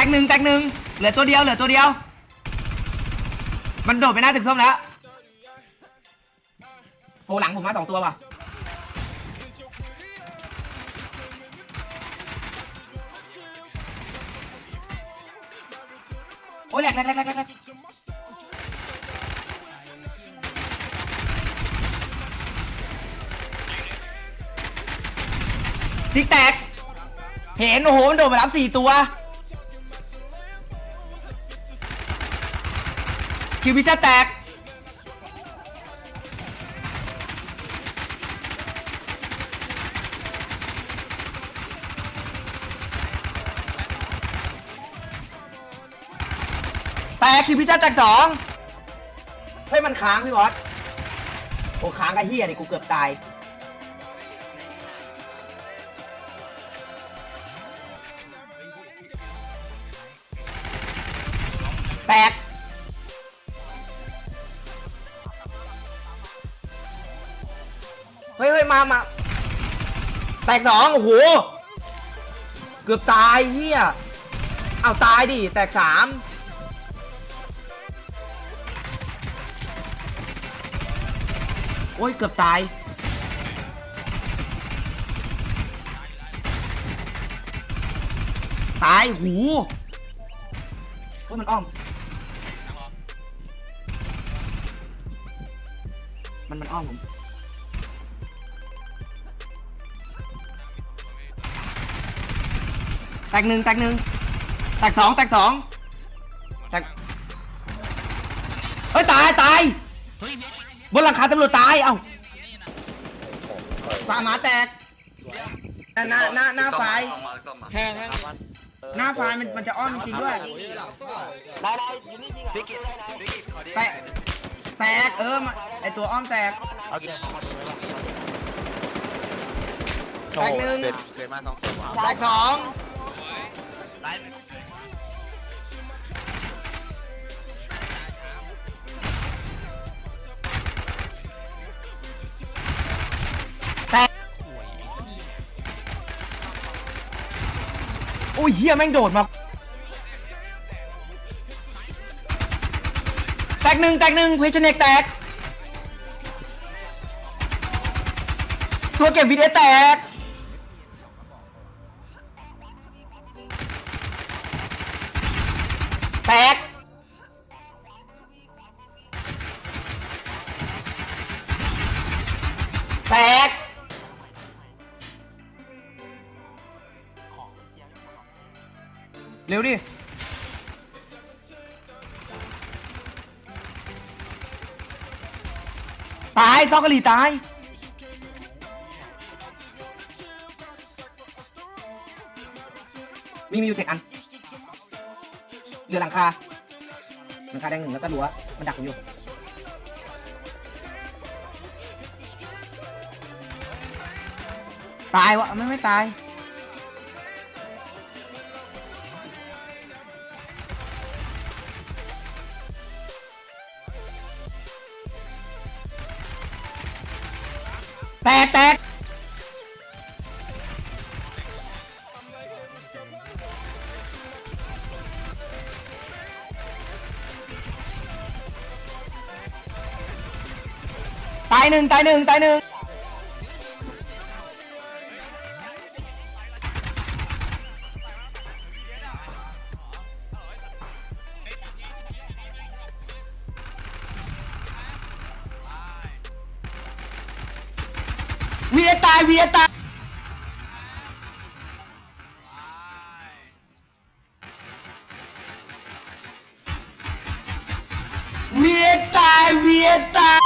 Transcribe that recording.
ตกหนึ่งแตกหนึ่งเหลือตัวเดียวเหลือตัวเดียว มันโดดไปหน้าตึกส้มแล้วโผล่หลังผมมาสองตัวว่ะโอ้ยแหลกแหลกแหลกแหลกแหลกซิกแตก เห็นโอ้โหมันโดดมารับสี่ตัว คิวพิชาแตกแตกคิวพิชาแตกสองเฮ้ยมันค้างพี่บอสโอ้ค้างกับเฮียนี่กูเกือบตายแตก เฮ้ยเฮ้ยมามาแตกสองโอ้โห เกือบตายเฮียเอาตายดิ แตกสามโอ้ย เกือบตาย ตายหูโอ้ยมันอ้อม มันมันอ้อมผม แตกหนึ่งแตกหนึ่งแตกสองแตกสองแตกเฮ้ยตายตายบนหลังคาตำรวจตายเอ้าฝาหมาแตกหน้าหน้าหน้าหน้าไฟแห้งหน้าไฟมันมันจะอ้อมจริงด้วยแตกแตกเออไอตัวอ้อมแตกแตกหนึ่งเกิดเกิดมาสอง ตัวแตกองแตกโอ้ยเฮียแม่งโดดมาแตกหนึ่งแตกหนึ่งเพชเนกแตก ตัวเก็บวิดีโอแตก แตกแตกเร็วดิตายซอกกะหรี่ตาย มีมีอยู่เจ็ดอัน เหลือหลังคาหลังคาแดงหนึ่งแล้วก็รั้วมันดักผมอยู่ตายวะไม่ไม่ตายแตกแตก ตายหนึ่งตายหนึ่งตายหนึ่งวีเอตายวีเอตายวีเอตายวีเอตา